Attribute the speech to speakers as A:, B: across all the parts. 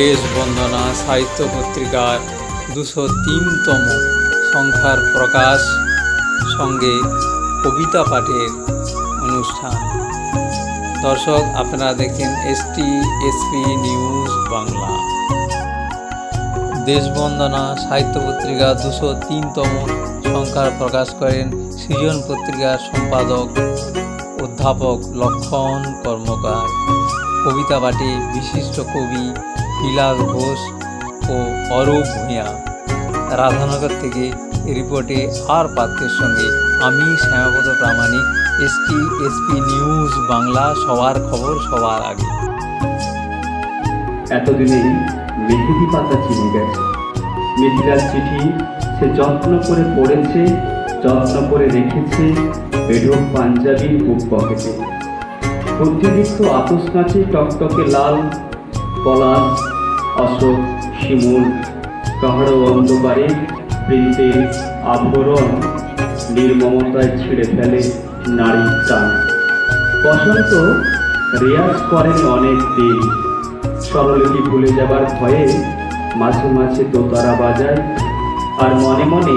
A: দেশ বন্দনা সাহিত্য পত্রিকার দুশো তিনতম সংখ্যার প্রকাশ সঙ্গে কবিতা পাঠের অনুষ্ঠান। দর্শক, আপনারা দেখছেন ST SP news Bangla. Deshbandana সাহিত্য পত্রিকা দুশো তিনতম সংখ্যার প্রকাশ করেন সৃজন পত্রিকার সম্পাদক, অধ্যাপক লক্ষণ কর্মকার। কবিতা পাঠে বিশিষ্ট কবি বিলাস ঘোষ ও অরূপ ভূঁইয়া। রাধানগর থেকে রিপোর্টে আর পাত্রের সঙ্গে আমি Shyamapada Pramanik, ST, SP news Bangla, সবার খবর সবার আগে।
B: এতদিনেই মেহেদি পাতা চিনে গেছে। মিথিলার চিঠি সে যত্ন করে পড়েছে, যত্ন করে রেখেছে বেঢপ পাঞ্জাবির বুক পকেটে। বুদ্ধিদীপ্ত আতস কাঁচে টকটকে লাল পলাশ, অশোক, শিমুল কাহারো অন্ধকারে বৃন্দের আভরণ নির্মমতায় ছিঁড়ে ফেলে নারীর প্রাণ বসন্ত রেয়াজ করেন অনেক দিন। স্বরলিপি ভুলে যাবার ভয়ে মাঝে মাঝে দোতারা বাজায় আর মনে মনে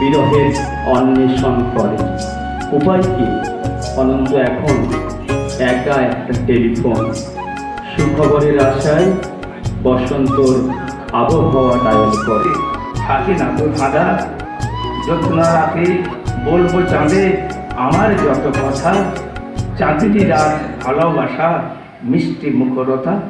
B: বিরহের অন্বেষণ করে। উপায় কি? অনন্ত এখন একা একটা টেলিফোন। সুখবরের আশায় বসন্তর আবহাওয়া ডায়াল করে।
C: থাকি না তো ধাঁধা। যত্ন রাখে, বলব চাঁদে আমার যত কথা। চাঁদিনী রাত ভালোবাসা, মিষ্টি মুখরতা।